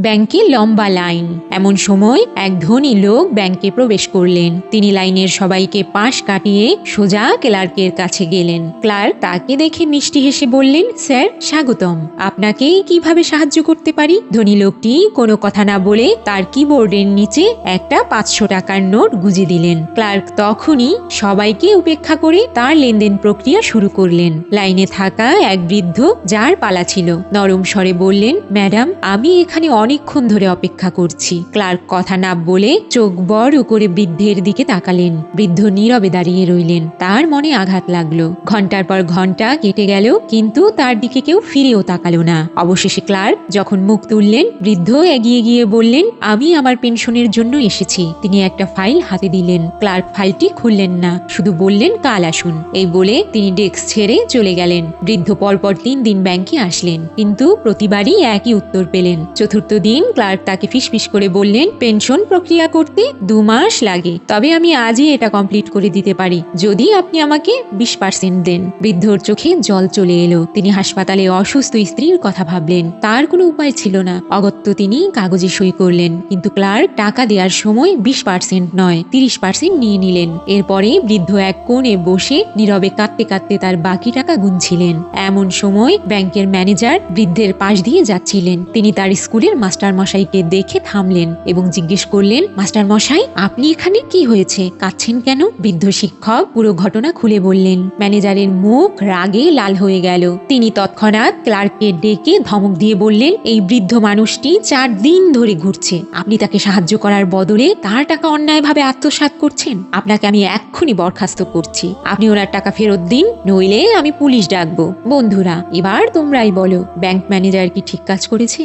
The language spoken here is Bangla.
ব্যাংকে লম্বা লাইন। এমন সময় এক ধনী লোক ব্যাংকে প্রবেশ করলেন। তিনি লাইনের সবাইকে পাশ কাটিয়ে সোজা ক্লার্কের কাছে গেলেন। ক্লার্ক তাকে দেখে মিষ্টি হেসে বললেন, স্যার, স্বাগতম। আপনাকে কীভাবে সাহায্য করতে পারি? ধনী লোকটি কোনো কথা না বলে তার কিবোর্ডের নিচে একটা পাঁচশো টাকার নোট গুজে দিলেন। ক্লার্ক তখনই সবাইকে উপেক্ষা করে তার লেনদেন প্রক্রিয়া শুরু করলেন। লাইনে থাকা এক বৃদ্ধ যার পালা ছিল। নরম স্বরে বললেন, ম্যাডাম, আমি এখানে অনেকক্ষণ ধরে অপেক্ষা করছি। ক্লার্ক কথা না বলে চোখ বড় করে বৃদ্ধের দিকে তাকালেন। বৃদ্ধ নীরবে দাঁড়িয়ে রইলেন। তার মনে আঘাত লাগল। ঘণ্টার পর ঘণ্টা কেটে গেল, কিন্তু তার দিকে কেউ ফিরেও তাকালো না। অবশেষে ক্লার্ক যখন মুখ তুললেন, বৃদ্ধ এগিয়ে গিয়ে বললেন, আমি আমার পেনশনের জন্য এসেছি। তিনি একটা ফাইল হাতে দিলেন। ক্লার্ক ফাইলটি খুললেন না, শুধু বললেন, কাল আসুন। এই বলে তিনি ডেস্ক ছেড়ে চলে গেলেন। বৃদ্ধ পরপর তিন দিন ব্যাংকে আসলেন, কিন্তু প্রতিবারই একই উত্তর পেলেন। চতুর্থ দিন ক্লার্ক তাকে ফিসফিস করে বললেন, পেনশন প্রক্রিয়া করতে দু মাস লাগে, তবে আমি আজই এটা কমপ্লিট করে দিতে পারি। যদি আপনি আমাকে বিশ পার্সেন্ট দেন। বৃদ্ধর চোখে জল চলে এলো। তিনি হাসপাতালে অসুস্থ স্ত্রীর কথা ভাবলেন। তার কোনো উপায় ছিল না। অগত্য তিনি কাগজে সই করলেন, কিন্তু ক্লার্ক টাকা দেওয়ার সময় বিশ পার্সেন্ট নয়, তিরিশ পার্সেন্ট নিয়ে নিলেন। এরপরে বৃদ্ধ এক কোণে বসে নীরবে কাঁদতে কাঁদতে তার বাকি টাকা গুনছিলেন। এমন সময় ব্যাংকের ম্যানেজার বৃদ্ধের পাশ দিয়ে যাচ্ছিলেন। তিনি তার স্কুলের মাস্টার মশাইকে দেখে থামলেন এবং জিজ্ঞেস করলেন মাস্টার মশাই আপনি এখানে কি হয়েছে? কাঁদছেন কেন? বৃদ্ধ শিক্ষক পুরো ঘটনা খুলে বললেন, ম্যানেজারের মুখ রাগে লাল হয়ে গেল। তিনি তৎক্ষণাৎ ক্লার্ককে ডেকে ধমক দিয়ে বললেন, এই বৃদ্ধ মানুষটি চার দিন ধরে ঘুরছে। আপনি তাকে সাহায্য করার বদলে তার টাকা অন্যায়ভাবে আত্মসাৎ করছেন। আপনাকে আমি এক্ষুনি বরখাস্ত করছি। আপনি ওনার টাকা ফেরত দিন, নইলে আমি পুলিশ ডাকবো। বন্ধুরা, এবার তোমরাই বলো, ব্যাংক ম্যানেজার কি ঠিক কাজ করেছে?